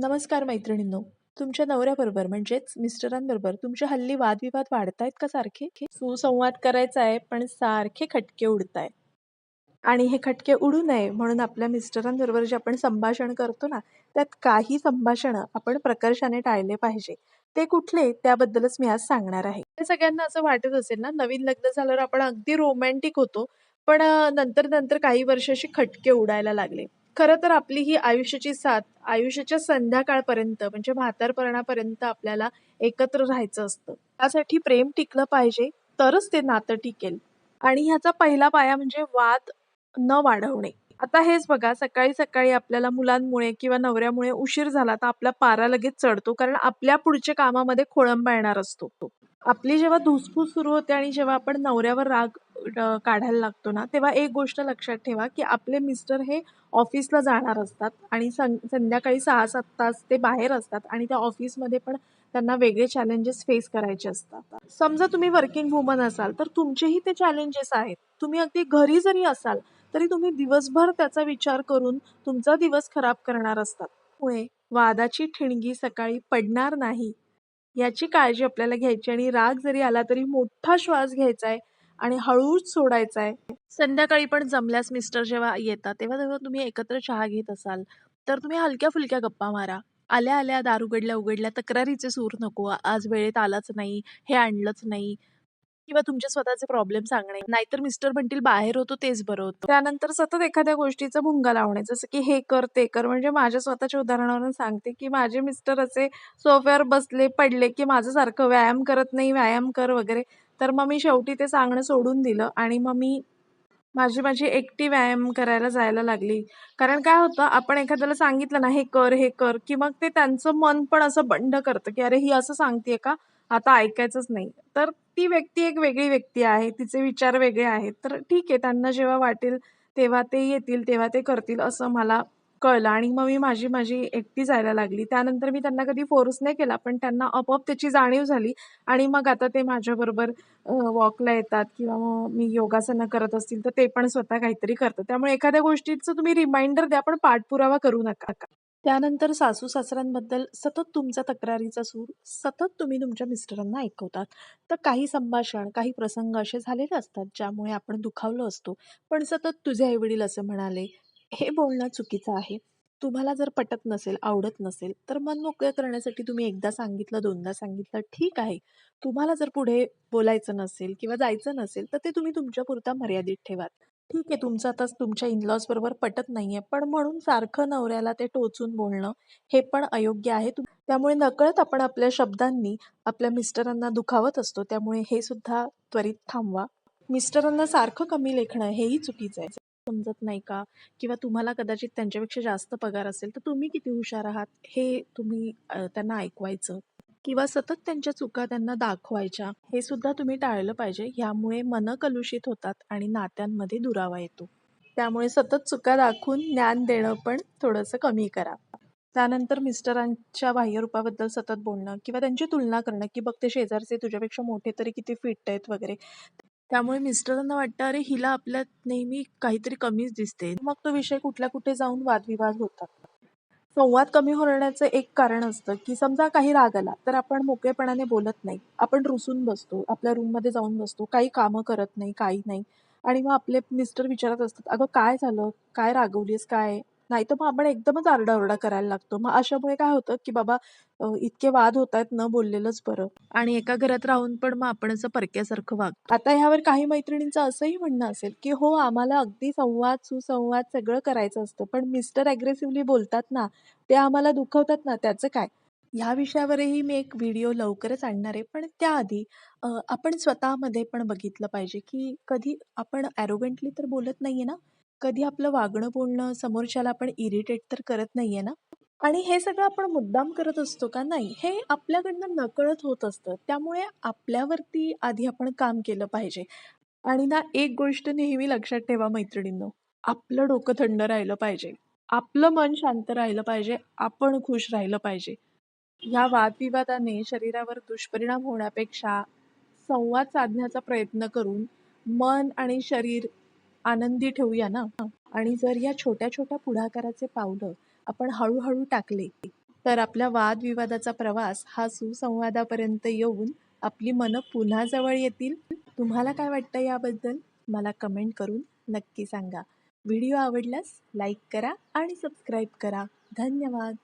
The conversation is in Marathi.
नमस्कार मैत्रिणींनो. तुमच्या नवऱ्याबरोबर म्हणजेच मिस्टरांबरोबर तुमचे हल्ली वादविवाद वाढतायत का सारखे? सुसंवाद करायचा आहे, पण सारखे खटके उडतायत. आणि हे खटके उडू नये म्हणून आपल्या मिस्टरांबरोबर जे आपण संभाषण करतो ना, त्यात काही संभाषणं आपण प्रकर्षाने टाळले पाहिजे. ते कुठले त्याबद्दलच मी आज सांगणार आहे. सगळ्यांना असं वाटत असेल ना, नवीन लग्न झाल्यावर आपण अगदी रोमॅन्टिक होतो, पण नंतर-नंतर काही वर्ष असे खटके उडायला लागले. खरं तर आपली ही आयुष्याची साथ आयुष्याच्या संध्याकाळपर्यंत म्हणजे म्हातारपणापर्यंत आपल्याला एकत्र राहायचं असतं. त्यासाठी प्रेम टिकलं पाहिजे, तरच ते नातं टिकेल. आणि ह्याचा पहिला पाया म्हणजे वाद न वाढवणे. आता हेच बघा, सकाळी-सकाळी आपल्याला मुलांमुळे किंवा नवऱ्यामुळे उशीर झाला, तर आपला पारा लगेच चढतो, कारण आपल्या पुढच्या कामामध्ये खोळंबा येणार असतो. आपली जेव्हा धुसफूस सुरू होते आणि जेव्हा आपण नवऱ्यावर राग काढायला लागतो ना, तेव्हा एक गोष्ट लक्षात ठेवा, की आपले मिस्टर हे ऑफिसला जाणार असतात आणि सं संध्याकाळी 6-7 तास ते बाहेर असतात आणि त्या ऑफिसमध्ये पण त्यांना वेगळे चॅलेंजेस फेस करायचे असतात. समजा तुम्ही वर्किंग वुमन असाल, तर तुमचेही ते चॅलेंजेस आहेत. तुम्ही अगदी घरी जरी असाल, तरी तुम्ही दिवसभर त्याचा विचार करून तुमचा दिवस खराब करणार असतात. मुळे वादाची ठिणगी सकाळी पडणार नाही, याची काळजी आपल्याला घ्यायची आणि राग जरी आला तरी मोठा श्वास घ्यायचा आहे आणि हळूच सोडायचा आहे. संध्याकाळी पण जमल्यास मिस्टर जेव्हा येतात, तेव्हा जेव्हा तुम्ही एकत्र चहा घेत असाल, तर तुम्ही हलक्या-फुलक्या गप्पा मारा. आल्या-आल्या दार उघडल्या-उघडल्या तक्रारीचे सूर नको. आज वेळेत आलाच नाही, हे आणलंच नाही किंवा तुमचे स्वतःचे प्रॉब्लेम सांगणे. नाहीतर मिस्टर म्हणतील बाहेर होतो तेच बरं होतं. त्यानंतर सतत एखाद्या गोष्टीचा भुंगा लावणे, जसं की हे कर, ते कर. म्हणजे माझ्या स्वतःच्या उदाहरणावरून सांगते, की माझे मिस्टर असे सोफ्यावर बसले, पडले, की माझं सारखं व्यायाम करत नाही, व्यायाम कर वगैरे. तर मग मी शेवटी ते सांगणं सोडून दिलं आणि मग मी माझी माझी एकटी व्यायाम करायला जायला लागली. कारण काय होतं, आपण एखाद्याला सांगितलं ना, हे कर, हे कर, की मग ते त्यांचं मन पण असं बंड करतं, की अरे ही असं सांगतेय का? आता ऐकायचंच नाही. तर ती व्यक्ती एक वेगळी व्यक्ती आहे, तिचे विचार वेगळे आहेत. तर ठीक आहे, त्यांना जेव्हा वाटेल तेव्हा ते येतील, तेव्हा ते करतील असं मला कळलं आणि मग मी माझी माझी एकटी जायला लागली. त्यानंतर मी त्यांना कधी फोर्स नाही केला, पण त्यांना आपोआप त्याची जाणीव झाली आणि मग आता ते माझ्याबरोबर वॉकला येतात किंवा मग मी योगासनं करत असतील, तर ते पण स्वतः काहीतरी करतात. त्यामुळे एखाद्या गोष्टीचं तुम्ही रिमाइंडर द्या, पण पाठपुरावा करू नका. त्यानंतर सासू-सासऱ्यांबद्दल सतत तुमचा तक्रारीचा सूर सतत तुम्ही तुमच्या मिस्टरांना ऐकवतात. तर काही संभाषण, काही प्रसंग असे झालेले असतात, ज्यामुळे आपण दुखावलो असतो. पण सतत तुझे आईवडील असं म्हणाले, हे बोलणं चुकीचं आहे. तुम्हाला जर पटत नसेल, आवडत नसेल, तर मन मोकळं करण्यासाठी तुम्ही एकदा सांगितलं, दोनदा सांगितलं, ठीक आहे. तुम्हाला जर पुढे बोलायचं नसेल किंवा जायचं नसेल, तर ते तुम्ही तुमच्यापुरता मर्यादित ठेवा. ठीक आहे, तुमचं आता तुमच्या इन-लॉज बरोबर पटत नाहीये, पण म्हणून सारखं नवऱ्याला ते टोचून बोलणं, हे पण अयोग्य आहे. त्यामुळे नकळत आपण आपल्या शब्दांनी आपल्या मिस्टरांना दुखावत असतो. त्यामुळे हे सुद्धा त्वरित थांबवा. मिस्टरांना सारखं कमी लेखणं हेही चुकीचं आहे. समजत नाही का? किंवा तुम्हाला कदाचित त्यांच्यापेक्षा जास्त पगार असेल, तर तुम्ही किती हुशार आहात, हे तुम्ही त्यांना ऐकवायचं किंवा सतत त्यांच्या चुका त्यांना दाखवायच्या, हे सुद्धा तुम्ही टाळलं पाहिजे. ह्यामुळे मन कलुषित होतात आणि नात्यांमध्ये दुरावा येतो. त्यामुळे सतत चुका दाखवून ज्ञान देणं पण थोडंसं कमी करा. त्यानंतर मिस्टरांच्या बाह्यरूपाबद्दल सतत बोलणं किंवा त्यांची तुलना करणं, की बघ ते शेजारचे तुझ्यापेक्षा मोठे तरी किती फिट आहेत वगैरे. त्यामुळे मिस्टरांना वाटतं, अरे हिला आपल्यात नेहमी काहीतरी कमीच दिसते. मग तो विषय कुठल्या कुठे जाऊन वादविवाद होतात. संवाद कमी होण्याचं एक कारण असतं, की समजा काही राग आला, तर आपण मोकळेपणाने बोलत नाही. आपण रुसून बसतो, आपल्या रूममध्ये जाऊन बसतो, काही कामं करत नाही, काही नाही आणि मग आपले मिस्टर विचारत असतात, "अगं काय झालं? काय रागवलीस काय?" नाहीतर मग आपण एकदमच आरडाओरडा करायला लागतो. मग अशामुळे काय होतं, की बाबा अ, इतके वाद होतायत, न बोललेलंच बरं आणि एका घरात राहून पण मग आपण असं परक्यासारखं वागतो. आता ह्यावर काही मैत्रिणींचं असंही म्हणणं असेल, की हो आम्हाला अगदी संवाद, सुसंवाद सगळं करायचं असतं, पण मिस्टर अग्रेसिव्हली बोलतात ना, ते आम्हाला दुखवतात ना, त्याचं काय? ह्या विषयावरही मी एक व्हिडिओ लवकरच आणणार आहे. पण त्याआधी अ, आपण स्वतःमध्ये पण बघितलं पाहिजे, की कधी आपण ॲरोगंटली तर बोलत नाहीये ना? कधी आपलं वागणं, बोलणं समोरच्याला आपण इरिटेट तर करत नाहीये ना? आणि हे सगळं आपण मुद्दाम करत असतो का? नाही. हे आपल्याकडनं नकळत होत असतं. त्यामुळे आपल्यावरती आधी आपण काम केलं पाहिजे. आणि ना एक गोष्ट नेहमी लक्षात ठेवा मैत्रिणींनो, आपलं डोकं थंड राहिलं पाहिजे. आपलं मन शांत राहिलं पाहिजे. आपण खुश राहिलं पाहिजे. ह्या वादविवादाने शरीरावर दुष्परिणाम होण्यापेक्षा संवाद साधण्याचा प्रयत्न करून मन आणि शरीर आनंदी ठेवूया ना. आणि जर या छोट्या-छोट्या पुढाकाराचे पावलं आपण हळूहळू टाकले, तर आपल्या वादविवादाचा प्रवास हा सुसंवादापर्यंत येऊन आपली मनं पुन्हा जवळ येतील. तुम्हाला काय वाटतं याबद्दल? मला कमेंट करून नक्की सांगा. व्हिडिओ आवडल्यास लाईक करा आणि सबस्क्राईब करा. धन्यवाद.